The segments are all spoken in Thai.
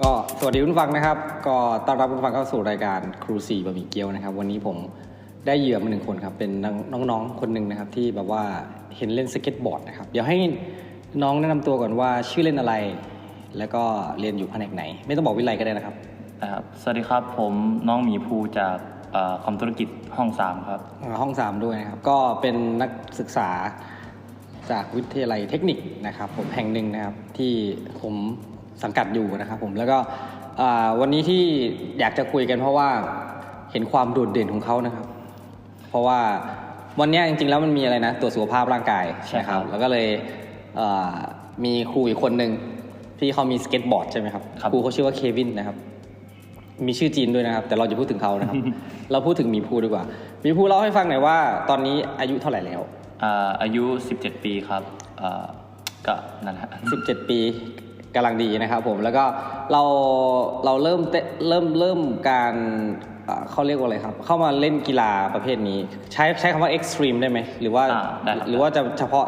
ก็สวัสดีคุณผู้ฟังนะครับ ก็ต้อนรับคุณผู้ฟังเข้าสู่รายการครูสี่บะหมี่เกี๊ยวนะครับ วันนี้ผมได้เหยื่อมาหนึ่งคนครับ เป็นน้องๆคนหนึ่งนะครับ ที่แบบว่าเห็นเล่นสเก็ตบอร์ดนะครับ เดี๋ยวให้น้องแนะนำตัวก่อนว่าชื่อเล่นอะไร แล้วก็เรียนอยู่แผนกไหน ไม่ต้องบอกวิไลก็ได้นะครับนะครับสวัสดีครับผมน้องหมีภูจากเอ่อคอมธุรกิจห้องสามครับอ่าห้องสามด้วยนะครับ ก็เป็นนักศึกษาจากวิทยาลัยเทคนิคนะครับ ผมแห่งหนึ่งนะครับ ที่ผม สังกัดอยู่นะครับผมแล้วก็อ่าวันนี้ที่อยากจะคุยกันเพราะว่าเห็นความโดดเด่นของเขานะครับ เพราะว่าวันเนี้ยจริงๆแล้วมันมีอะไรนะตรวจสุขภาพร่างกายใช่ครับนะแล้วก็เลยเอ่อมีครูอีกคนหนึ่งที่เขามีสเก็ตบอร์ดใช่ไหมครับครับครูเขาชื่อว่าเควินนะครับมีชื่อจีนด้วยนะครับ แต่เราจะพูดถึงเขานะครับ เราพูดถึงหมีภูดีกว่าหมีภูเล่าให้ฟังหน่อยว่า ตอนนี้อายุเท่าไหร่แล้วอ่าอายุ 17 ปีครับอ่าก็นั่นแหละ17 ปี กำลังดีนะครับผมแล้วก็เราเราเริ่มเตะเริ่มเริ่มการเอ่อเขาเรียกว่าอะไรครับ เข้ามาเล่นกีฬาประเภทนี้ ใช้ใช้คำว่าเอ็กซ์ตรีมได้ไหมหรือว่าอ่าได้ครับหรือว่าจะเฉพาะ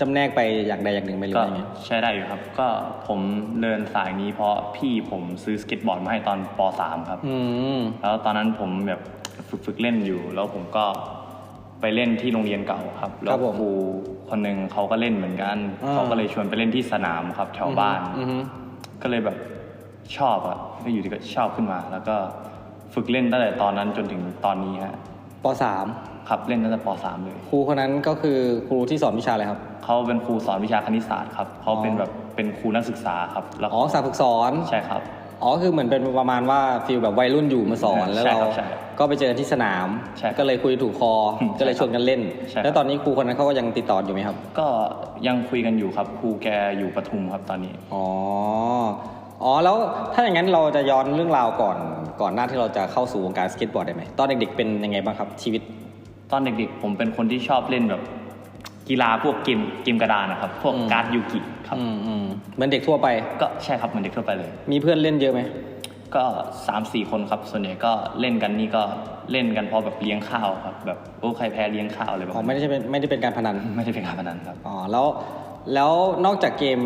จำแนกไปอย่างใดอย่างหนึ่งไหมหรือก็ว่ายังไงใช้ได้อยู่ครับ ก็ผมเดินสายนี้เพราะพี่ผมซื้อสเก็ตบอร์ดมาให้ตอนป .3 ครับอืมแล้วตอนนั้นผมแบบฝึกฝึกเล่นอยู่ แล้วผมก็ไปเล่นที่โรงเรียนเก่าครับ แล้ครัวบผมครู คนหนึ่งเขาก็เล่นเหมือนกัน อ่า เขาก็เลยชวนไปเล่นที่สนามครับแถวบ้าน อือฮึก็เลยแบบชอบอะก็อยู่ดีก็ชอบขึ้นมา แล้วก็ฝึกเล่นตั้งแต่ตอนนั้นจนถึงตอนนี้ฮะปสามครับเล่นตั้งแต่ป .3 เลย ครูคนนั้นก็คือครูที่สอนวิชาอะไรครับ เขาเป็นครูสอนวิชาคณิตศาสตร์ครับเขาเป็นแบบเป็นครูนักศึกษาครับแล้วอ๋อสาฝึกสอน ใช่ครับ อ๋อคือเหมือนเป็นประมาณว่าฟิลแบบวัยรุ่นอยู่มาสอนใช่แล้วใช่เราครับใช่ก็ไปเจอกันที่สนามใช่ครับก็เลยคุยถูกคออืมก็เลยชวนกันเล่นใช่ครับแล้วตอนนี้ครูคนนั้นเขาก็ยังติดต่ออยู่ไหมครับ ก็ยังคุยกันอยู่ครับครูแกอยู่ปทุมครับตอนนี้ อ๋อ อ๋อแล้วถ้าอย่างนั้นเราจะย้อนเรื่องราวก่อนก่อนหน้าที่เราจะเข้าสู่วงการสเก็ตบอร์ดได้ไหมตอนเด็กๆเป็นยังไงบ้างครับชีวิต ตอนเด็กๆ ผมเป็นคนที่ชอบเล่นแบบกีฬาพวกเกมเกมกระดานนะครับ พวกอืมการ์ดยูกิ ครับอืมอืมเหมือนเด็กทั่วไป ก็ใช่ครับเหมือนเด็กทั่วไปเลย มีเพื่อนเล่นเยอะไหมก็สามสี่คนครับ ส่วนใหญ่ก็เล่นกันนี่ก็เล่นกันเพราะแบบเลี้ยงข้าวครับแบบโอ้ใครแพ้เลี้ยงข้าวอะไรแบบอ๋อนั้นไม่ได้เป็นไม่ได้เป็นการพนัน ไม่ได้เป็นการพนันครับ อ๋อแล้วแล้วนอกจากเกม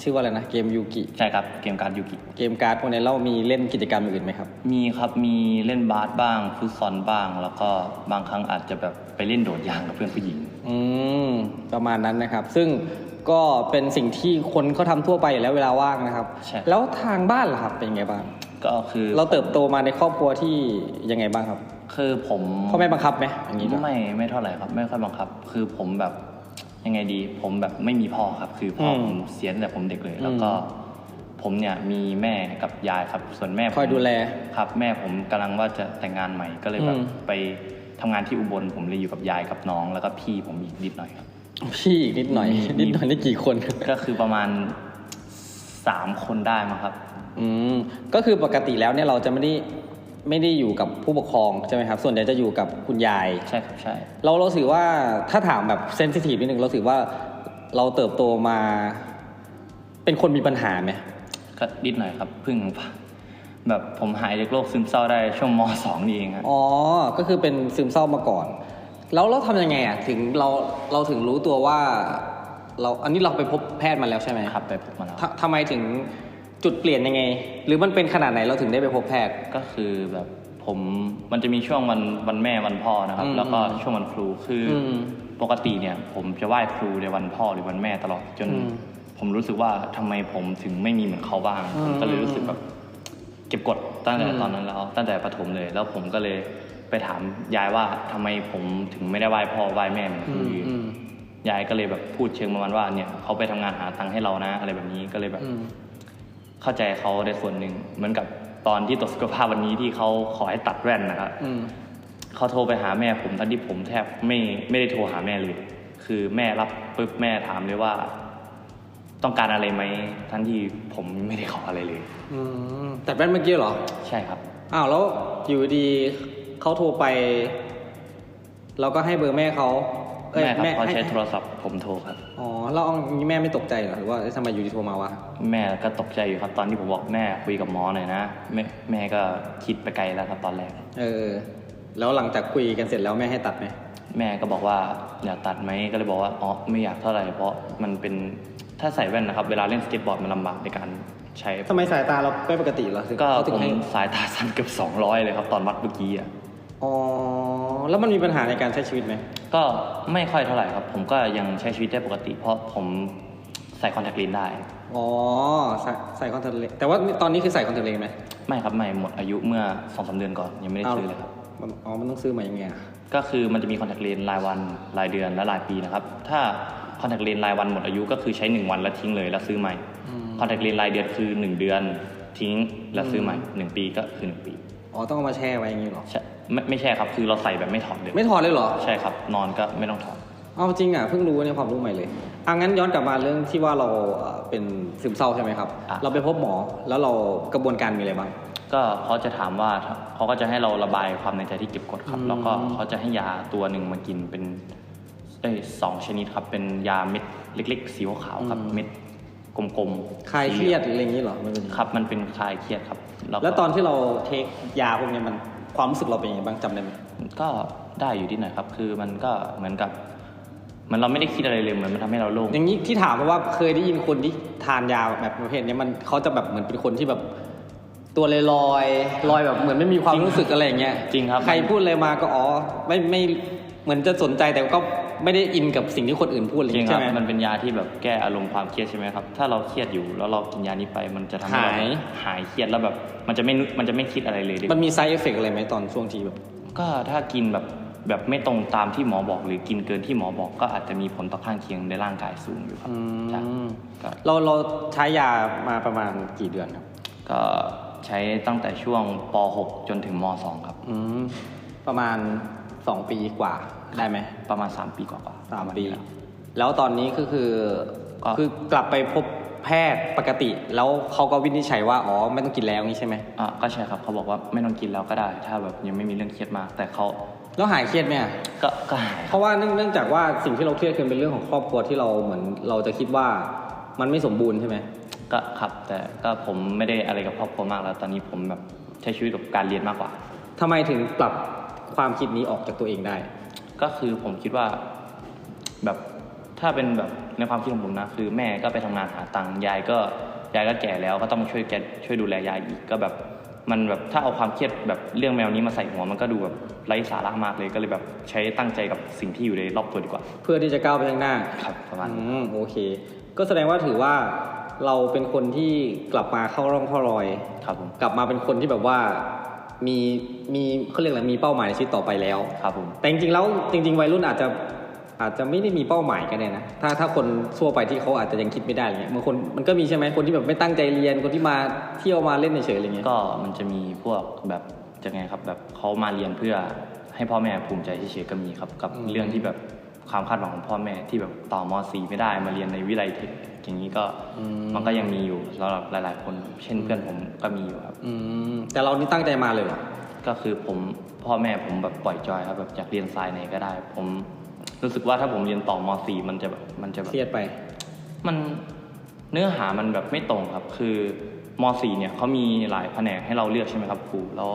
ชื่อว่าอะไรนะเกมยูกิใช่ครับเกมการ์ดยูกิเกมการ์ดพวกนี้เรามีเล่นกิจกรรมอื่นไหมครับ มีครับมีเล่นบาสบ้างฟุตซอลบ้าง แล้วก็บางครั้งอาจจะแบบไปเล่นโดดยางกับเพื่อนผู้หญิง อืมประมาณนั้นนะครับ ซึ่งก็เป็นสิ่งที่คนเขาทำทั่วไปอยู่แล้วเวลาว่างนะครับใช่แล้วทางบ้านล่ะครับเป็นยังไงบ้างก็คือเราเติบโตมาในครอบครัวที่ยังไงบ้างครับ คือผมพ่อแม่บังคับไหมอย่างนี้ด้วยไม่ไม่เท่าไหร่ครับ ไม่ค่อยบังคับ คือผมแบบ ยังไงดีผมแบบไม่มีพ่อครับ คือพ่ออมผมเสียตั้งแต่ผมเด็กเลยอืมแล้วก็ผมเนี่ยมีแม่กับยายครับ ส่วนแม่ผมคอยดูแลครับแม่ผมกำลังว่าจะแต่งงานใหม่ก็เลยแบบอืมไปทำงานที่อุบลผมเลยอยู่กับยายกับน้อง แล้วก็พี่ผมอีกนิดหน่อยครับพี่อีกนิดหน่อยมีนิดหน่อยนี่กี่คนก็คือประมาณสามคนได้มั้งครับ อืมก็คือปกติแล้วเนี่ยเราจะไม่ได้ ไม่ได้อยู่กับผู้ปกครองใช่ไหมครับ ส่วนใหญ่จะอยู่กับคุณยาย ใช่ครับใช่เราเราถือว่าถ้าถามแบบเซนซิทีฟนิดนึงเราถือว่าเราเติบโตมา เป็นคนมีปัญหาไหมก็นิดหน่อยครับเพึ่งแบบผมหายจากโรคซึมเศร้าได้ช่วงมสองนี่เองครับอ๋อ ก็คือเป็นซึมเศร้ามาก่อน แล้วเราทำยังไงอะถึงเราเราถึงรู้ตัวว่า เราอันนี้เราไปพบแพทย์มาแล้วใช่ไหมครับไปพบมาแล้วททำไมถึง จุดเปลี่ยนยังไง หรือมันเป็นขนาดไหนเราถึงได้ไปพบแพทย์ ก็คือแบบผมมันจะมีช่วงวันวันแม่วันพ่อนะครับอืมแล้วก็ช่วงวันครูคืออมปกติเนี่ย ผมจะไหว้ครูในวันพ่อหรือวันแม่ตลอดจนอืมผมรู้สึกว่าทำไมผมถึงไม่มีเหมือนเขาบ้างอืมผมก็เลยรู้สึกแบบเก็บกดตั้งแต่อืมตอนนั้นแล้วตั้งแต่ประถมเลย แล้วผมก็เลยไปถามยายว่าทำไมผมถึงไม่ได้ไหว้พ่อไหว้แม่เหมือนคนอื่นอืมยายก็เลยแบบพูดเชิงประมาณว่าเนี่ยเขาไปทำงานหาตังค์ให้เรานะ อะไรแบบนี้ก็เลยแบบอืม เข้าใจเขาในส่วนหนึ่งเหมือนกับตอนที่ตรวจสุขภาพวันนี้ที่เขาขอให้ตัดแว่นนะครับอืมเขาโทรไปหาแม่ผมทั้งที่ผมแทบไม่ไม่ได้โทรหาแม่เลย คือแม่รับปุ๊บแม่ถามเลยว่า ต้องการอะไรไหมทั้งที่ผมไม่ได้ขออะไรเลยอืมแต่แว่นเมื่อกี้เหรอ ใช่ครับอ้าวแล้วอยู่ดีเขาโทรไปเราก็ให้เบอร์แม่เขา เอ้ยแม่ครับเขาใช้ให้ โทรศัพท์ผมโทรครับ อ๋อแล้วเอางี้แม่ไม่ตกใจเหรอหรือว่าเอ๊ะทำไมอยู่ดีโทรมาวะ แม่ก็ตกใจอยู่ครับตอนที่ผมบอกแม่คุยกับหมอหน่อยนะแม่แม่ก็คิดไปไกลแล้วครับตอนแรก เออ แล้วหลังจากคุยกันเสร็จแล้วแม่ให้ตัดไหมแม่ก็บอกว่าอยากตัดไหมก็เลยบอกว่าอ๋อไม่อยากเท่าไหร่เพราะมันเป็นถ้าใส่แว่นนะครับ เวลาเล่นสเก็ตบอร์ดมันลำบากในการใช้ ทำไมสายตาเราไม่ปกติเหรอถึงก็เขาถึผงมให้สายตาสั้นเกือบ200 เลยครับ ตอนวัดเมื่อกี้อะ อ๋อ แล้วมันมีปัญหาในการใช้ชีวิตไหมก็ไม่ค่อยเท่าไหร่ครับ ผมก็ยังใช้ชีวิตได้ปกติ เพราะผมใส่คอนแทคเลนส์ได้ อ๋อใส่ใส่คอนแทคเลนส์แต่ว่าตอนนี้คือใส่คอนแทคเลนส์ไหมไม่ครับไม่หมดอายุเมื่อสองสาเดือนก่อนยังไม่ได้อ้าวซื้อเลยครับมันอ๋อมันต้องซื้อมายังไงอะก็คือมันจะมีคอนแทคเลนส์รายวันรายเดือนและรายปีนะครับ ถ้าคอนแทคเลนส์รายวันหมดอายุก็คือใช้ 1 วันแล้วทิ้งเลยแล้วซื้อใหม่คอนแทคเลนส์รายเดือนคือ 1 เดือนทิ้งแล้วซื้อใหม่ 1 ปีก็คือ 1 ปี อ๋อต้องเอามาแช่ไว้อย่างนี้เหรอใช่ ไม่ไม่ใช่ครับ คือเราใส่แบบไม่ถอดเลยไม่ถอดเลยเหรอ ใช่ครับ นอนก็ไม่ต้องถอด เอาจริงอะเพิ่งรู้เนี่ยความรู้ใหม่เลยอะงั้นย้อนกลับมาเรื่องที่ว่าเราเอ่อเป็นซึมเศร้าใช่ไหมครับ อะ เราไปพบหมอแล้วเรากระบวนการมีอะไรบ้าง ก็เขาจะถามว่าเขาก็จะให้เราระบายความในใจที่เก็บกดครับ อืม แล้วก็เขาจะให้ยาตัวหนึ่งมากินเป็นเอ้ยสองชนิดครับ เป็นยาเม็ดเล็ก ๆ สีขาวๆครับเม็ดกลมๆคลายเครียดอะไรอย่างนี้เหรอมันเป็นครับ มันเป็นคลายเครียดครับก็ แล้วตอนที่เราเทคยาพวกเนี้ยมัน ความรู้สึกเราเป็นยังไงบ้างจำได้ไหมก็ได้อยู่ที่ไหนอยครับ คือมันก็เหมือนกับเหมันเราไม่ได้คิดอะไรเลยเหมือนมันทำให้เราโล่งอย่างนี้ที่ถามเพราะว่าเคยได้ยินคนที่ทานยาแบบประเภทเนี้ยมันเขาจะแบบเหมือนเป็นคนที่แบบตัวลอยลอยๆลอยแบบเหมือนไม่มีความรู้สึกอะไรอย่างเงี้ยจริงครับ ใครพูดอะไรมาก็อ๋อไม่ไม่เหมือนจะสนใจแต่ก็ ไม่ได้อินกับสิ่งที่คนอื่นพูดอะไรอจริย่างงคเงี้ยรับใช่ไหม มันเป็นยาที่แบบแก้อารมณ์ความเครียดใช่ไหมครับ ถ้าเราเครียดอยู่แล้วเรากินยานี้ไปมันจะทำให้เราหายหายเครียดแล้วแบบ มันจะไม่นึกมันจะไม่คิดอะไรเลยดิมันมี side effect อะไรไหมตอนช่วงที่แบบ ก็ถ้ากินแบบแบบไม่ตรงตามที่หมอบอก หรือกินเกินที่หมอบอกก็อาจจะมีผลต่อข้างเคียงในร่างกายสูงอยู่ครับอืมใช่ก็เราเราใช้ยามาประมาณกี่เดือนครับ ก็ใช้ตั้งแต่ช่วงป .6 จนถึงม .2 ครับอืมประมาณ 2 ปีกว่า ได้ไหมประมาณ 3 ปีกว่าๆสามระณปีนี้แล้วแล้วตอนนี้ก็คือก็คือกลับไปพบแพทย์ปกติ แล้วเขาก็วินิจฉัยว่าอ๋อไม่ต้องกินแล้วงี้ใช่ไหมอะก็ใช่ครับเขาบอกว่าไม่ต้องกินแล้วก็ได้ ถ้าแบบยังไม่มีเรื่องเครียดมาก แต่เขาแล้วหายเครียดไหมอะก็ก็หายเพราะว่าเนื่องเนื่องจากว่าสิ่งที่เราเครียดคือเป็นเรื่องของครอบครัวที่เราเหมือนเราจะคิดว่ามันไม่สมบูรณ์ใช่ไหมก็ครับ แต่ก็ผมไม่ได้อะไรกับครอบครัวมากแล้ว ตอนนี้ผมแบบใช้ชีวิตกับการเรียนมากกว่า ทำไมถึงปรับความคิดนี้ออกจากตัวเองได้ ก็คือผมคิดว่าแบบถ้าเป็นแบบในความคิดของผมนะ คือแม่ก็ไปทำงานหาตังค์ยายก็ยายก็แก่แล้วก็ต้องช่วยแกช่วยดูแลยายอีกก็แบบมันแบบถ้าเอาความเครียดแบบเรื่องแมวนี้มาใส่หัวมันก็ดูแบบไร้สาระมากเลยก็เลยแบบใช้ตั้งใจกับสิ่งที่อยู่ในรอบตัวดีกว่า เพื่อที่จะก้าวไปข้างหน้าครับประมาณอืนี้มโอเค ก็แสดงว่าถือว่าเราเป็นคนที่กลับมาเข้าร่องเข้ารอยครับผมกลับมาเป็นคนที่แบบว่า มีมีเขาเรียกอะไรมีเป้าหมายในชีวิตต่อไปแล้วครับผมแต่จริงๆแล้วจริง ๆ วัยรุ่นอาจจะอาจจะไม่ได้มีเป้าหมายกันเลยนะถ้าถ้าคนทั่วไปที่เขาอาจจะยังคิดไม่ได้อะไรเงี้ยบางคนมันก็มีใช่ไหมคนที่แบบไม่ตั้งใจเรียนคนที่มาเที่ยวมาเล่นเฉยๆอะไรเงี้ยก็มันจะมีพวกแบบจะไงครับแบบเขามาเรียนเพื่อให้พ่อแม่ภูมิใจเฉยๆก็มีครับกับอืมเรื่องที่แบบ ความคาดหวังของพ่อแม่ที่แบบต่อม .4 ไม่ได้มาเรียนในวิไลเทคอย่างนี้ก็มันก็ยังมีอยู่สำหรับหลาย ๆ คน เช่นเพื่อนผมก็มีอยู่ครับอืมแต่เรานี่ตั้งใจมาเลยเหรอก็คือผมพ่อแม่ผมแบบปล่อยจอยครับแบบอยากเรียนสายไหนก็ได้ ผมรู้สึกว่าถ้าผมเรียนต่อม .4 มันจะแบบมันจะแบบเครียดไป มันเนื้อหามันแบบไม่ตรงครับ คือม .4 เนี่ยเขามีหลายแผนกให้เราเลือกใช่ไหมครับครูแล้ว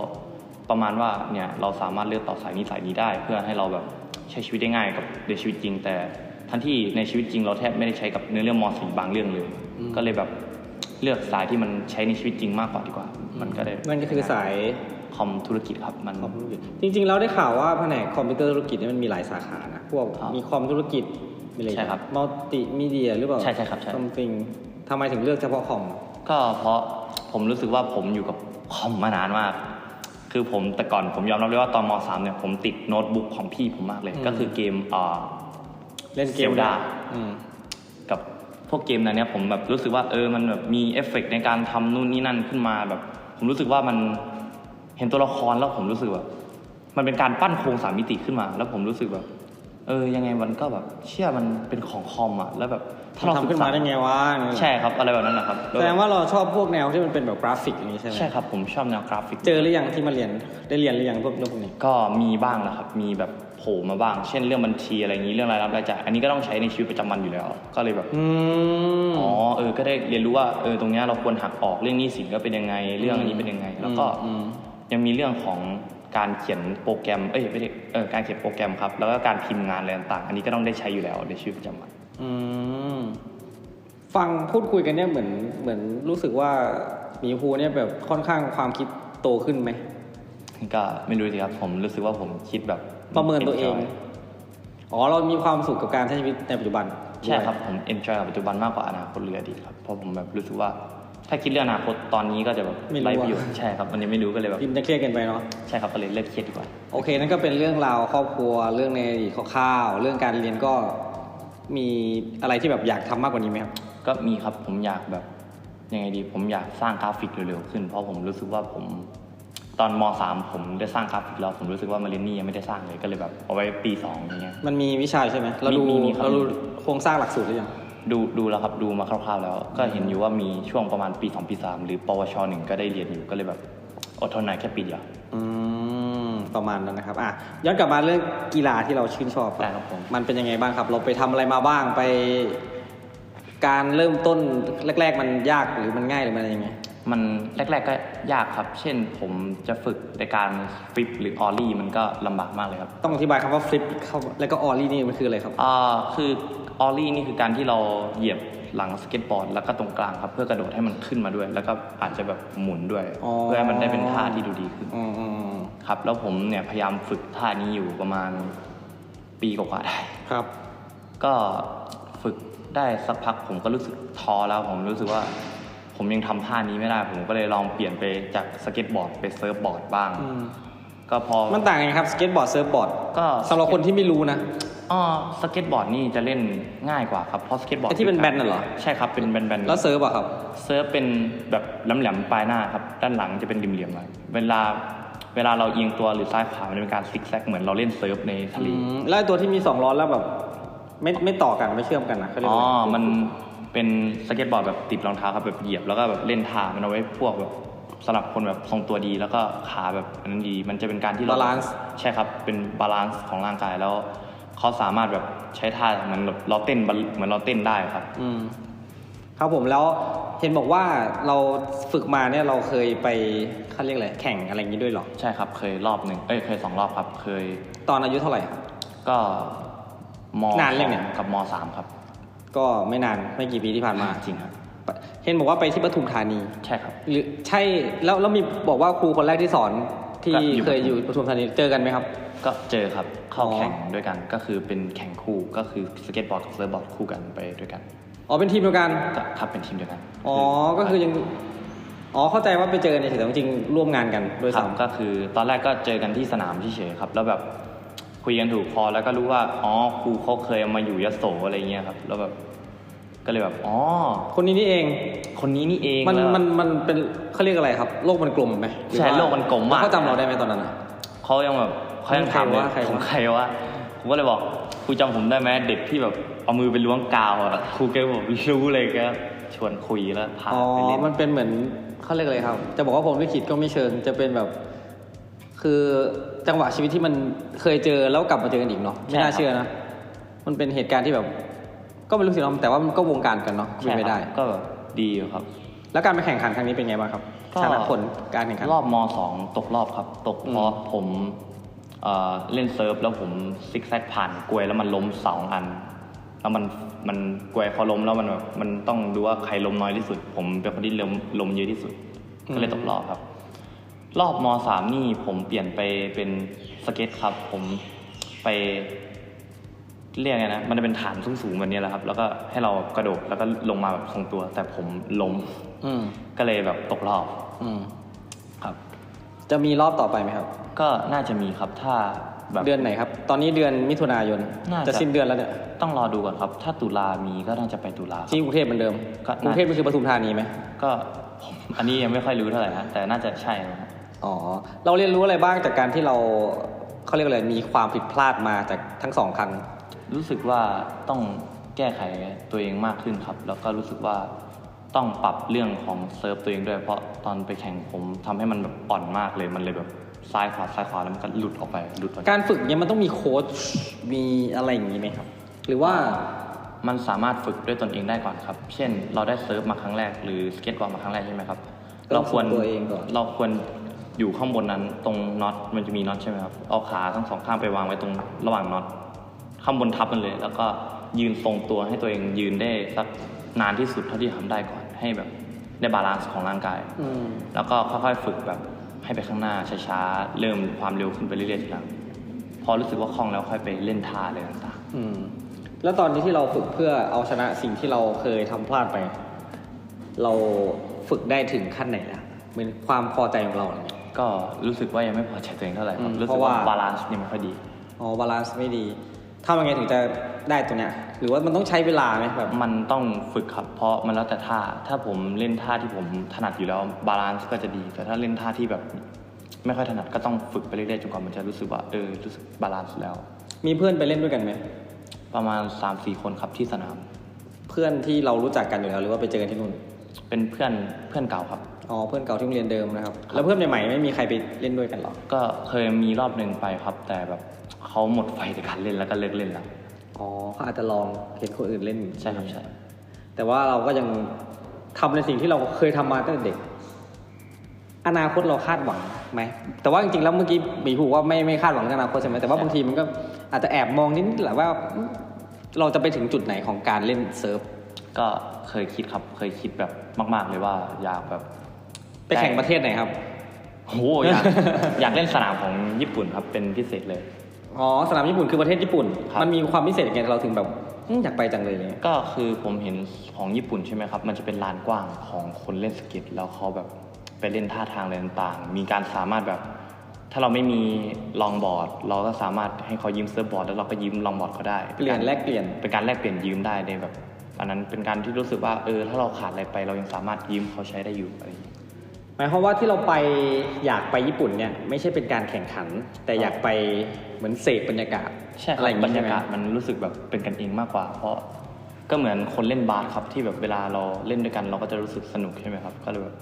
ประมาณว่าเนี่ยเราสามารถเลือกต่อสายนี้สายนี้ได้ เพื่อให้เราแบบ ใช้ชีวิตได้ง่ายกับในชีวิตจริง แต่ทั้งที่ในชีวิตจริงเราแทบไม่ได้ใช้กับเนื้อเรื่องม .4 บางเรื่องเลยอืมก็เลยแบบเลือกสายที่มันใช้ในชีวิตจริงมากกว่าดีกว่า มันก็ได้นั่นก็คือสายคอมธุรกิจครับมันคอมธุรกิจจริงๆแล้วได้ข่าวว่าแผนกคอมพิวเตอร์ธุรกิจเนี่ยมันมีหลายสาขานะพวกครับมีคอมธุรกิจมีอะไรใช่ครับมัลติมีเดียหรือเปล่าใช่ใช่ครับใช่ something ทำไมถึงเลือกเฉพาะคอมก็เพราะผมรู้สึกว่าผมอยู่กับคอมมานานมาก คือผมแต่ก่อนผมยอมรับเลยว่าตอนม .3 เนี่ยผมติดโน้ตบุ๊กของพี่ผมมากเลยอืมก็คือเกมอ่าเล่นเกม Zelda อืมกับพวกเกมนั้นเนี่ยผมแบบรู้สึกว่าเออมันแบบมีเอฟเฟกต์ในการทำนู่นนี่นั่นขึ้นมาแบบ ผมรู้สึกว่ามันเห็นตัวละครแล้วผมรู้สึกแบบมันเป็นการปั้นโครงสามมิติขึ้นมา แล้วผมรู้สึกแบบ เออยังไงมันก็แบบเชื่อมันเป็นของคอมอะแล้วแบบถ้าเราทำขึ้นมาได้ไงวะใช่ครับอะไรแบบนั้นนะครับแสดงว่าเราชอบพวกแนวที่มันเป็นแบบกราฟิกอย่างนี้ใช่ไหมใช่ครับผมชอบแนวกราฟิก เจอหรือยังที่มาเรียนได้เรียนหรือยังพวกเรื่องพวกนี้ก็มีบ้างนะครับมีแบบโผล่มาบ้าง เช่นเรื่องบัญชีอะไรอย่างนี้เรื่องรายรับรายจ่ายอันนี้ก็ต้องใช้ในชีวิตประจำวันอยู่แล้ว ก็เลยแบบอืมอ๋อเออก็ได้เรียนรู้ว่าเออตรงเนี้ยเราควรหักออกเรื่องหนี้สินก็เป็นยังไงเรื่องอันนี้เป็นยังไง แล้วก็อืมยังมีเรื่องของ การเขียนโปรแกรม เอ้ยไม่ได้เออการเขียนโปรแกรมครับ แล้วก็การพิมพ์งานอะไรต่างๆ อันนี้ก็ต้องได้ใช้อยู่แล้วในชีวิตประจำวันอืมฟังพูดคุยกันเนี่ยเหมือนเหมือนรู้สึกว่าหมีภูเนี่ยแบบค่อนข้างความคิดโตขึ้นไหม ก็ไม่รู้สิครับผมรู้สึกว่าผมคิดแบบประเมินตัวเอง enjoy อ๋อเรามีความสุขกับการใช้ชีวิตในปัจจุบันใช่ครับผม enjoy กับปัจจุบันมากกว่าอนาคตหรืออดีตครับเพราะผมแบบรู้สึกว่า ถ้าคิดเรื่องอนาคตตอนนี้ก็จะแบบไม่รู้ ไร้อะประโยชน์ใช่ครับมันยังไม่รู้ก็เลยแบบที่มันจะเครียดเกันไปเนาะ ใช่ครับก็เลยเลิกเครียดดีกว่า โอเค นั่นก็เป็นเรื่องราวครอบครัว เรื่องในอดีตคร่าวๆเรื่องการเรียนก็มีอะไรที่แบบอยากทำมากกว่านี้ไหมครับ ก็มีครับผมอยากแบบยังไงดี ผมอยากสร้างกราฟิกเร็วๆขึ้น เพราะผมรู้สึกว่าผมตอนมสามผมได้สร้างกราฟิกแล้วผมรู้สึกว่ามาเรนนี่ยังไม่ได้สร้างเลยก็เลยแบบเอาไว้ปีสองอย่างเงี้ย มันมีวิชาใช่ไหมเราดูมีมีครับ เราดูโครงสร้างหลักสูตรหรือยัง ดูดูแล้วครับดูมาคร่าวๆแล้ว ก็เห็นอยู่ว่ามีช่วงประมาณปีสองปีสามหรือปวชหนึ่งก็ได้เรียนอยู่ก็เลยแบบอดทนหน่อยแค่ปีเดียวอืมประมาณนั้นนะครับอะย้อนกลับมาเรื่องกีฬาที่เราชื่นชอบได้ครับผมมันเป็นยังไงบ้างครับ เราไปทำอะไรมาบ้างไป การเริ่มต้นแรก ๆ มันยากหรือมันง่ายหรือมันยังไงมันแรก ๆ ก็ยากครับ เช่นผมจะฝึกในการฟลิปหรือออลลี่มันก็ลำบากมากเลยครับ ต้องอธิบายคำว่าฟลิปเข้าแล้วก็ออลลี่นี่มันคืออะไรครับอ่าคือ ออลลี่นี่คือการที่เราเหยียบหลังสเก็ตบอร์ดแล้วก็ตรงกลางครับ เพื่อกระโดดให้มันขึ้นมาด้วย แล้วก็อาจจะแบบหมุนด้วย อ๋อ เพื่อให้มันได้เป็นท่าที่ดูดีขึ้นอืมอืมอืมครับ แล้วผมเนี่ยพยายามฝึกท่านี้อยู่ประมาณปีกว่าๆได้ ครับ ก็ฝึกได้สักพักผมก็รู้สึกท้อแล้วผมรู้สึกว่า ผมยังทำท่านี้ไม่ได้ ผมก็เลยลองเปลี่ยนไปจากสเก็ตบอร์ดไปเซิร์ฟบอร์ดบ้าง อืม ก็พอ มันต่างกันครับสเก็ตบอร์ดเซิร์ฟบอร์ดก็สำหรับคนที่ไม่รู้นะอ๋อสเก็ตบอร์ดนี่จะเล่นง่ายกว่าครับเพราะสเก็ตบอร์ดไอ้ที่เป็นแบนน่ะเหรอใช่ครับเป็นแบนๆแล้วเซิร์ฟอะครับเซิร์ฟเป็นแบบแหลมๆปลายหน้าครับด้านหลังจะเป็นเหลี่ยมๆหน่อยเวลาเวลาเราเอียงตัวหรือซ้ายขวามันจะเป็นการซิกแซกเหมือนเราเล่นเซิร์ฟในทะเลอืมแล้วไอ้ตัวที่มีสองล้อแล้วแบบไม่ไม่ต่อกันไม่เชื่อมกันนะเขาเรียกอ๋อว่ามันเป็นสเก็ตบอร์ดแบบติดรองเท้าครับแบบเหยียบแล้วก็แบบเล่นท่ามันเอาไว้พวกแบบ สำหรับคนแบบทรงตัวดีแล้วก็ขาแบบอันนั้นดี มันจะเป็นการที่เราบาลานซ์ใช่ครับเป็นบาลานซ์ของร่างกายแล้วเขาสามารถแบบใช้ท่าเหมือนแบบเราเต้นบาเหมือนเราเต้นได้ครับอืมครับผมแล้วเห็นบอกว่าเราฝึกมาเนี่ยเราเคยไปเขาเรียกอะไรแข่งอะไรอย่างนี้ด้วยเหรอใช่ครับ เคยรอบหนึ่งเอ้ยเคยสองรอบครับ เคย ตอนอายุเท่าไหร่ครับก็มนานยังเนี่ยสอกับมสามครับ ก็ไม่นานไม่กี่ปีที่ผ่านมาจริงครับ เห็นบอกว่าไปที่ปทุมธานี ใช่ครับ หรือใช่แล้วแล้วมีบอกว่าครูคนแรกที่สอนที่ก็อยู่เคยอยู่ปทุมธานีเจอกันไหมครับ ก็เจอครับเข้าอ๋อแข่งด้วยกันก็คือเป็นแข่งคู่ก็คือสเก็ตบอร์ดกับเซิร์ฟบอร์ดคู่กันไปด้วยกันอ๋อเป็นทีมเดียวกันก็ครับเป็นทีมเดียวกันอ๋อก็คือยังอ๋อเข้าใจว่าไปเจอกันในเฉยๆแต่จริงๆร่วมงานกันโดยครับซ้ำก็คือ ตอนแรกก็เจอกันที่สนามเฉยๆครับ แล้วแบบคุยกันถูกคอแล้วก็รู้ว่าอ๋อครูเขาเคยมาอยู่ยโสอะไรเงี้ยครับแล้วแบบ ก็เลยแบบอ๋อคนนี้นี่เอง คนนี้นี่เองมันแล้วมันมันเป็นเขาเรียกอะไรครับ โลกมันกลมไหมหรือใช่ว่าโลกมันกลมมากเขาจำเราได้ไหมตอนนั้นอะ เขายังแบบเขายังถามเลยใครวะใครวะผมใครวะผมก็เลยบอกครูจำผมได้ไหมเด็กที่แบบเอามือไปล้วงกาวอะครูแกบอกรู้เลยก็ชวนคุยแล้วพาอ๋อ ไปเล่น มันเป็นเหมือนเขาเรียกอะไรครับ จะบอกว่าผมลิขิตก็ไม่เชิง จะเป็นแบบ คือจังหวะชีวิตที่มันเคยเจอแล้วกลับมาเจอกันอีกเนาะ ไม่น่าเชื่อนะ มันเป็นเหตุการณ์ที่แบบ ก็ไม่รู้สิเนาะแต่ว่ามันก็วงการกันเนาะเป็นใช่ไม่คได้รับก็แบบดีอยู่ครับ แล้วการไปแข่งขันครั้งนี้เป็นไงบ้างครับก็ชนะผลการแข่งขันรอบมสองตกรอบครับ ตกเพราะอืมผมเอ่อเล่นเซิร์ฟแล้วผมซิกแซกผ่านกลวยแล้วมันล้มสองอัน แล้วมันมันกลวยเขาล้มแล้วมันแบบมันต้องดูว่าใครล้มน้อยที่สุด ผมเป็นคนที่ล้มล้มเยอะที่สุด ก็เลยตกรอบครับ รอบมสามนี่ผมเปลี่ยนไปเป็นสเก็ตครับ ผมไป เรียกไงนะ มันจะเป็นฐานสูงๆแบบนี้แหละครับ แล้วก็ให้เรากระโดดแล้วก็ลงมาแบบทรงตัว แต่ผมล้มอืมก็เลยแบบตกรอบอืมครับ จะมีรอบต่อไปไหมครับ ก็น่าจะมีครับถ้าแบบเดือนไหนครับ ตอนนี้เดือนมิถุนายนน่าจะจะสิ้นเดือนแล้วเนี่ยต้องรอดูก่อนครับ ถ้าตุลามีก็น่าจะไปตุลาครับที่กรุงเทพเหมือนเดิมก็กรุงเทพมันคือปทุมธานีไหมก็ผมอันนี้ยังไม่ค่อยรู้เท่าไหร่นะแต่น่าจะใช่นะครับอ๋อเราเรียนรู้อะไรบ้างจากการที่เราเขาเรียกอะไรมีความผิดพลาดมาจากทั้งสองครั้ง รู้สึกว่าต้องแก้ไขตัวเองมากขึ้นครับ แล้วก็รู้สึกว่าต้องปรับเรื่องของเซิร์ฟตัวเองด้วย เพราะตอนไปแข่งผมทำให้มันแบบอ่อนมากเลยมันเลยแบบซ้ายขวาซ้ายขวาแล้วมันก็หลุดออกไปหลุดออกไปการฝึกเนี่ยมันต้องมีโค้ชมีอะไรอย่างนี้ไหมครับ หรือว่ามันสามารถฝึกด้วยตนเองได้ก่อนครับ เช่น เราได้เซิร์ฟมาครั้งแรกหรือสเก็ตบอร์ดมาครั้งแรกใช่ไหมครับต้เราองฝึกควรตัวเองก่อนเราควรอยู่ข้างบนนั้นตรงน็อตมันจะมีน็อตใช่ไหมครับ เอาขาทั้งสองข้างไปวางไว้ตรงระหว่างน็อต ข้างบนทับมันเลย แล้วก็ยืนทรงตัวให้ตัวเองยืนได้สักนานที่สุดเท่าที่ทำได้ก่อนให้แบบได้บาลานซ์ของร่างกายอืมแล้วก็ค่อยๆฝึกแบบให้ไปข้างหน้าช้าๆเริ่มความเร็วขึ้นไปเรื่อยๆทีหลังพอรู้สึกว่าคล่องแล้วค่อยไปเล่นท่าอะไรต่างอืมแล้วตอนนี้ที่เราฝึกเพื่อเอาชนะสิ่งที่เราเคยทำพลาดไป เราฝึกได้ถึงขั้นไหนแล้วเหมือนความพอใจของเราอะไรเงี้ยๆก็รู้สึกว่ายังไม่พอใจตัวเองเท่าไหร่ครับอืมรู้เพสึกราะว่าว่าบาลานซ์ยังไม่ค่อยดีอ๋อบาลานซ์ไม่ดี ทำยังไงถึงจะได้ตัวเนี้ยหรือว่ามันต้องใช้เวลาไหมแบบมันต้องฝึกครับ เพราะมันแล้วแต่ท่า ถ้าผมเล่นท่าที่ผมถนัดอยู่แล้วบาลานซ์ก็จะดี แต่ถ้าเล่นท่าที่แบบไม่ค่อยถนัดก็ต้องฝึกไปเรื่อยๆจนกว่ามันจะรู้สึกว่าเออรู้สึกบาลานซ์แล้ว มีเพื่อนไปเล่นด้วยกันไหมประมาณ3าสี่คนครับที่สนาม เพื่อนที่เรารู้จักกันอยู่แล้วหรือว่าไปเจอกันที่นู่นเป็นเพื่อนเพื่อนเก่าครับอ๋อเพื่อนเก่าที่โรงเรียนเดิมนะครับ แล้วเพื่อนใหม่ๆไม่มีใครไปเล่นด้วยกันหรอก็เคยมีรอบหนึ่งไปครับ แต่แบบ เขาหมดไฟในการเล่นแล้วก็เลิกเล่นแล้วอ๋อเขาอาจจะลองเห็นคนอื่นเล่นใช่ครับใช่แต่ว่าเราก็ยังทำในสิ่งที่เราเคยทำมาตั้งแต่เด็ก อนาคตเราคาดหวังไหมแต่ว่าจริงๆแล้วเมื่อกี้หมีผูกว่าไม่ไม่คาดหวังอนาคตใช่ไหมแต่ว่าบางทีมันก็อาจจะแอบมองนิดๆแหละว่า เราจะไปถึงจุดไหนของการเล่นเซิร์ฟก็เคยคิดครับเคยคิดแบบมาก ๆเลยว่าอยากแบบไปแข่งประเทศไหนครับโอ้โหอยากอยากเล่นสนามของญี่ปุ่นครับเป็นพิเศษเลย อ๋อสนามญี่ปุ่นคือประเทศญี่ปุ่น ครับ มันมีความพิเศษยังไงเราถึงแบบอืมอยากไปจังเลยเนี่ยก็คือผมเห็นของญี่ปุ่นใช่ไหมครับ มันจะเป็นลานกว้างของคนเล่นสเก็ตแล้วเขาแบบไปเล่นท่าทางอะไรต่างๆ มีการสามารถแบบ ถ้าเราไม่มีลองบอร์ด เราก็สามารถให้เขายืมเซิร์ฟบอร์ดแล้วเราก็ยืมลองบอร์ดเขาได้เปลี่ยนแลกเปลี่ยน เป็นการแลกเปลี่ยนยืมได้ในแบบอันนั้นเป็นการที่รู้สึกว่าเออถ้าเราขาดอะไรไปเรายังสามารถยืมเขาใช้ได้อยู่อะไรอย่างเงี้ย หมายความว่าที่เราไปอยากไปญี่ปุ่นเนี่ยไม่ใช่เป็นการแข่งขัน แต่อยากไปเหมือนเสพบรรยากาศใช่คอะไรรัอบย่างบรงี้รใช่ยาไหมกาศมันรู้สึกแบบเป็นกันเองมากกว่า เพราะก็เหมือนคนเล่นบาสครับที่แบบเวลาเราเล่นด้วยกัน เราก็จะรู้สึกสนุกใช่ไหมครับก็เลยแบบ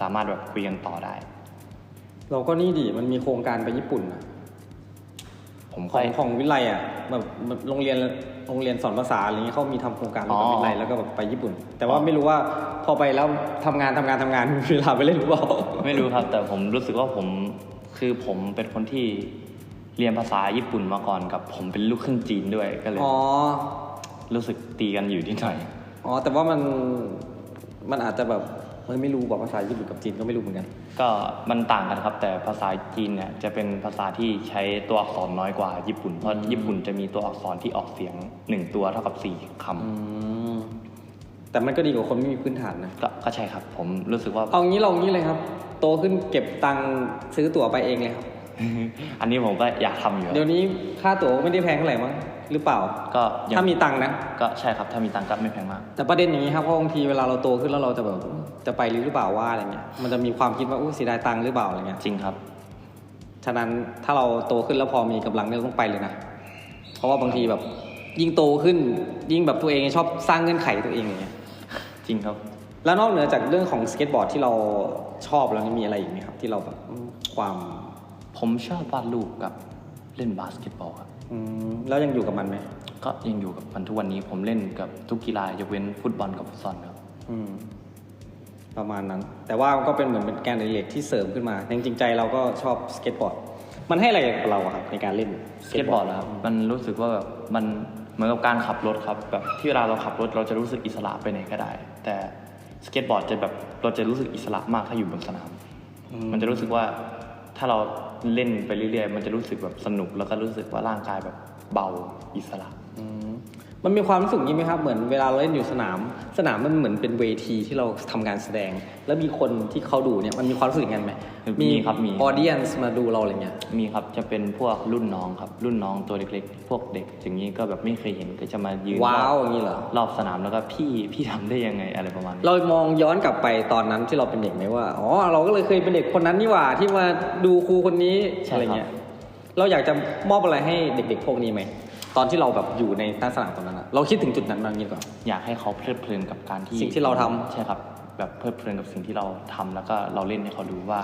สามารถแบบคุยกันต่อได้ เราก็นี่ดิมันมีโครงการไปญี่ปุ่นอะ ผมขค่ออยงของวิไลอะแบบแบบโรงเรียนโรงเรียนสอนภาษาอะไรเงี้ยเขามีทำโครงการร่วมกับอ๋อวิไลแล้วก็แบบไปญี่ปุ่น แต่ว่าไม่รู้ว่าพอไปแล้วทำงานทำงานทำงานมีเวลาไปเล่นหรือเปล่า ไม่รู้ครับ แต่ผมรู้สึกว่าผมคือผมเป็นคนที่เรียนภาษาญี่ปุ่นมาก่อนกับ ผมเป็นลูกครึ่งจีนด้วยก็เลย อ๋อ รู้สึกตีกันอยู่นิดหน่อย อ๋อ แต่ว่ามันมันอาจจะแบบเฮ้ยไม่รู้บอกภาษาญี่ปุ่นกับจีนก็ไม่รู้เหมือนกัน ก็มันต่างกันครับ แต่ภาษาจีนเนี่ยจะเป็นภาษาที่ใช้ตัวอักษรน้อยกว่า ญี่ปุ่นเพราะญี่ปุ่นจะมีตัวอักษรที่ออกเสียงหนึ่งตัวเท่ากับสี่คำอืมแต่มันก็ดีกว่าคนไม่มีพื้นฐานนะก็ก็ใช่ครับ ผมรู้สึกว่าเอางี้เรางี้เลยครับ โตขึ้นเก็บตังค์ซื้อตั๋วไปเองเลยครับ อันนี้ผมก็อยากทำอยู่เดี๋ยวนี้ค่าตั๋วไม่ได้แพงเท่าไหร่มั้งหรือเปล่า ก็ยังถ้ามีตังค์นะ ก็ใช่ครับถ้ามีตังค์ก็ไม่แพงมาก แต่ประเด็นอย่างนี้ครับเพราะบางทีเวลาเราโตขึ้นแล้วเราจะแบบจะไปหรือเปล่าว่าอะไรเงี้ยมันจะมีความคิดว่าอุ้ยเสียดายตังค์หรือเปล่าอะไรเงี้ยจริงครับ ฉะนั้นถ้าเราโตขึ้นแล้วพอมีกำลังเนี่ยเราต้องไปเลยนะ เพราะว่าบางทีแบบยิ่งโตขึ้นยิ่งแบบตัวเองชอบสร้างเงื่อนไขตัวเองอย่างเงี้ยจริงครับ แล้วนอกเหนือจากเรื่องของสเก็ตบอร์ดที่เราชอบแล้วมีอะไรอีกไหมครับ ที่เราแบบอืมความ ผมชอบวาดรูปกับเล่นบาสเกตบอลครับอืมแล้วยังอยู่กับมันไหมก็ยังอยู่กับมันทุกวันนี้ผมเล่นกับทุกกีฬายกเว้นฟุตบอลกับฟุตซอลครับอืมประมาณนั้น แต่ว่าก็เป็นเหมือนเป็นการอดิเรกที่เสริมขึ้นมาแต่จริงๆใจเราก็ชอบสเก็ตบอร์ดมันให้อะไรกับเราอะครับในการเล่นสเก็ตบอร์ดนะครับมันรู้สึกว่าแบบมันเหมือนกับการขับรถครับแบบที่เวลาเราขับรถเราจะรู้สึกอิสระไปไหนก็ได้ แต่สเก็ตบอร์ดจะแบบเราจะรู้สึกอิสระมากถ้าอยู่บนสนามอืมันจะรู้สึกว่าถ้าเรา เล่นไปเรื่อยๆ มันจะรู้สึกแบบสนุกแล้วก็รู้สึกว่าร่างกายแบบเบาอิสระ มมันมีความรู้สึกอย่างนี้ไหมครับเหมือนเวลาเราเล่นอยู่สนาม สนามมันเหมือนเป็นเวทีที่เราทำการแสดง แล้วมีคนที่เขาดูเนี่ยมันมีความรู้สึกอย่างนั้นไหมมีครับมีออเดียนมาดูเราอะไรเงี้ยมีครับจะเป็นพวกรุ่นน้องครับรุ่นน้องตัวเล็กๆ พวกเด็กอย่างนี้ก็แบบไม่เคยเห็นก็จะมายืนว้าวรอบอย่างนี้เหรอรอบสนามแล้วก็พี่พี่ทำได้ยังไงอะไรประมาณนี้เรามองย้อนกลับไปตอนนั้นที่เราเป็นเด็กไหมว่าอ๋อเราก็เลยเคยเป็นเด็กคนนั้นนี่หว่าที่มาดูครูคนนี้ใช่ครับอะไรเงี้ยเราอยากจะมอบอะไรให้เด็ก ๆ พวกนี้ไหม ตอนที่เราแบบอยู่ในหน้าสนามตรงนั้นอะเราคิดถึงจุดนั้นมางี้ก่อนอยากให้เขาเพลิดเพลินกับการที่สิ่งที่เราทำ ใช่ครับ แบบเพลิดเพลินกับสิ่งที่เราทำแล้วก็เราเล่นให้เขาดูว่า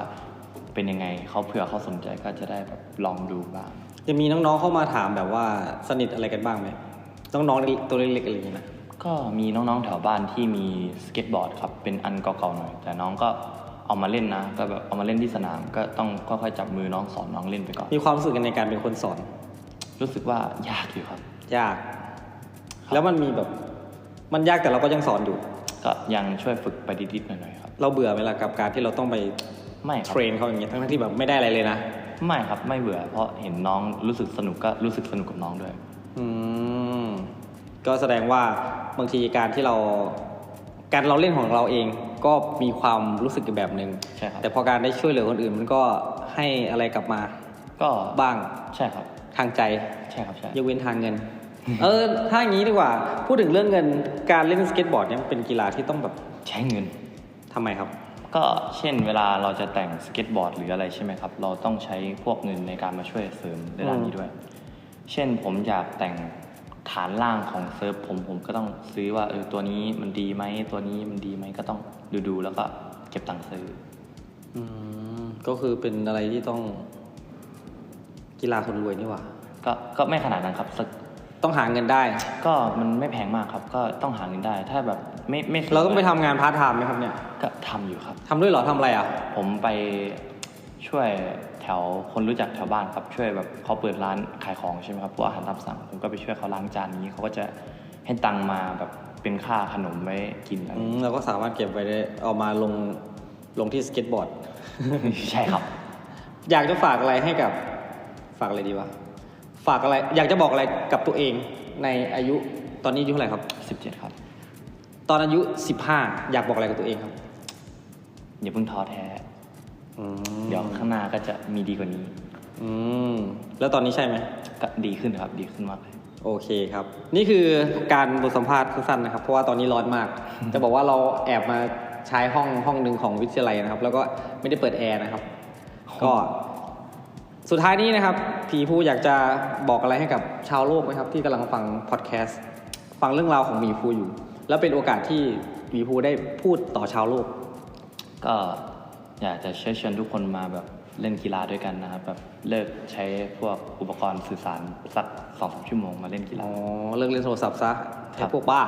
เป็นยังไงเขาเผื่อเขาสนใจก็จะได้แบบลองดูบ้างจะมีน้องๆเข้ามาถามแบบว่าสนิทอะไรกันบ้างไหมน้องๆตัวเล็กๆอะไรอย่างเงี้ยนะก็มีน้องๆแถวบ้านที่มีสเก็ตบอร์ดครับเป็นอันเก่าๆหน่อยแต่น้องก็เอามาเล่นนะ ก็แบบเอามาเล่นที่สนามก็ต้องค่อยๆจับมือน้องสอนน้องเล่นไปก่อนมีความรู้สึกกันในการเป็นคนสอน รู้สึกว่ายากอยู่ครับ ยาก แล้วมันมีแบบ มันยากแต่เราก็ยังสอนอยู่ ก็ยังช่วยฝึกไปนิดๆหน่อยๆครับ เราเบื่อไหมล่ะกับการที่เราต้องไปไม่คเทรับรนเขาอย่างเงี้ยทั้งๆที่แบบไม่ได้อะไรเลยนะ ไม่ครับไม่เบื่อ เพราะเห็นน้องรู้สึกสนุกก็รู้สึกสนุกกับน้องด้วย อืมก็แสดงว่าบางทีการที่เราการเราเล่นของเราเองก็มีความรู้สึกอีกแบบหนึ่งใช่ครับแต่พอการได้ช่วยเหลือคนอื่นมันก็ให้อะไรกลับมา ก็บ้างใช่ครับ ทางใจใช่ครับใช่ยกเว้นทางเงิน เออถ้าอย่างนี้ดีกว่า พูดถึงเรื่องเงินการเล่นสเก็ตบอร์ดเนี่ยมันเป็นกีฬาที่ต้องแบบใช้เงินทำไมครับ ก็เช่นเวลาเราจะแต่งสเก็ตบอร์ดหรืออะไรใช่ไหมครับ เราต้องใช้พวกเงินในการมาช่วยเสริมในด้านนี้ด้วย เช่นผมอยากแต่งฐานล่างของเซิร์ฟผมผมก็ต้องซื้อว่าเออตัวนี้มันดีไหมตัวนี้มันดีไหมก็ต้องดูดูๆแล้วก็เก็บตังค์ซื้อ อืมก็คือเป็นอะไรที่ต้อง กีฬาคนรวยนี่หว่า ก็ก็ไม่ขนาดนั้นครับสักต้องหาเงินได้ ก็มันไม่แพงมากครับ ก็ต้องหาเงินได้ ถ้าแบบไม่ไม่เราต้องไปทำงานพาร์ทไทม์ไหมครับเนี่ยก็ทำอยู่ครับทำด้วยเหรอทำอะไรอะ ผมไปช่วยแถวคนรู้จักแถวบ้านครับช่วยแบบเขาเปิดร้านขายของใช่ไหมครับพวกอาหารตามสั่งผมก็ไปช่วยเขาล้างจานนี้เขาก็จะให้ตังค์มาแบบเป็นค่าขนมไว้กินอะไรอืมเราก็สามารถเก็บไว้ได้เอามาลงลงที่สเก็ตบอร์ด ใช่ครับ อยากจะฝากอะไรให้กับ ฝากอะไรดีวะ ฝากอะไร อยากจะบอกอะไรกับตัวเองในอายุ ตอนนี้อายุเท่าไหร่ครับ 17 ครับ ตอนอายุ 15 อยากบอกอะไรกับตัวเองครับ อย่าเพิ่งท้อแท้อืมเดี๋ยวข้างหน้าก็จะมีดีกว่านี้ อืม แล้วตอนนี้ใช่ไหม ก็ดีขึ้นครับ ดีขึ้นมากเลย โอเคครับ นี่คือการบทสัมภาษณ์สั้นๆนะครับ เพราะว่าตอนนี้ร้อนมาก จะบอกว่าเราแอบมาใช้ห้องห้องหนึ่งของวิทยาลัยนะครับ แล้วก็ไม่ได้เปิดแอร์นะครับ ก็ สุดท้ายนี้นะครับผีผู้อยากจะบอกอะไรให้กับชาวโลกไหมครับ ที่กำลังฟังพอดแคสต์ฟังเรื่องราวของหมีภูอยู่ แล้วเป็นโอกาสที่หมีภูได้พูดต่อชาวโลก ก็อยากจะเชิญชวนทุกคนมาแบบเล่นกีฬาด้วยกันนะครับแบบเลิกใช้พวกอุปกรณ์สื่อสารสักสองสามชั่วโมงมาเล่นกีฬาอ๋อเลิกเล่นโทรศัพท์ซะครัไอ้บ พวกบ้า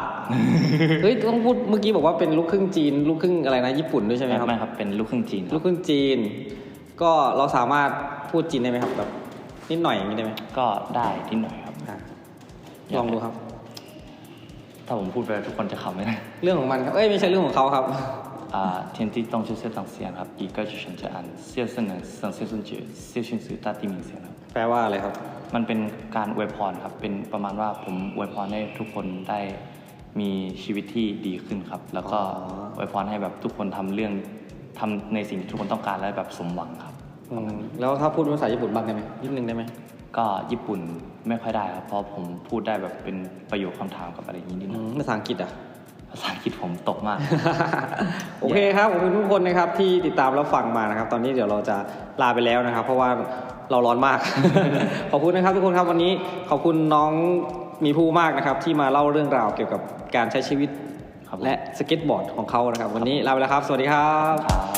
เฮ้ยต้องพูดเมื่อกี้บอกว่าเป็นลูกครึ่งจีน ลูกครึ่งอะไรนะญี่ปุ่นด้วยใช่ไหมครับ ไม่ครับเป็นลูกครึ่งจีนคลูรักบครึ่งจีน ก็เราสามารถพูดจีนได้ไหมครับแบบนิดหน่อยอย่างนี้ได้ไหมก็ได้นิดหน่อยครับลองดูครับ ถ้าผมพูดไปทุกคนจะขำไหมนะเรื่องของมันครับ เอ้ยไม่ใช่เรื่องของเขาครับอ่ที่ต้องชื่อเส้นงเสียงครับอีกก็จะฉันจะอ่านเสี้ยวเส้นหนึ่งสังเสี้ยวเส้นจืดเสี้ยวชิ้นสื่อตาตีมิงเสียงครับแปลว่าอะไรครับ มันเป็นการอวยพรครับ เป็นประมาณว่าผมอวยพรให้ทุกคนได้มีชีวิตที่ดีขึ้นครับ แล้วก็อวยพรให้แบบทุกคนทำเรื่องทำในสิ่งที่ทุกคนต้องการและแบบสมหวังครับ อืมแล้วถ้าพูดภาษาญี่ปุ่นบ้างได้ไหมนิดนึงได้ไหมก็ญี่ปุ่นไม่ค่อยได้ครับเพราะผมพูดได้แบบเป็นประโยคคำถามกับอะไรอย่างนี้นิดหอืน่อยมภาษาอังกฤษอะ ภาษาอังกฤษผมตกมาก โอเคครับขอบคุณทุกคนนะครับที่ติดตามรับฟังมานะครับ ตอนนี้เดี๋ยวเราจะลาไปแล้วนะครับ เพราะว่าเราร้อนมาก ขอบคุณนะครับทุกคนครับวันนี้ขอบคุณน้องหมีภูมากนะครับ ที่มาเล่าเรื่องราวเกี่ยวกับการใช้ชีวิต ครับผม และสเก็ตบอร์ดของเขานะครับ วันนี้ลาไปแล้วครับ สวัสดีครับ ครับ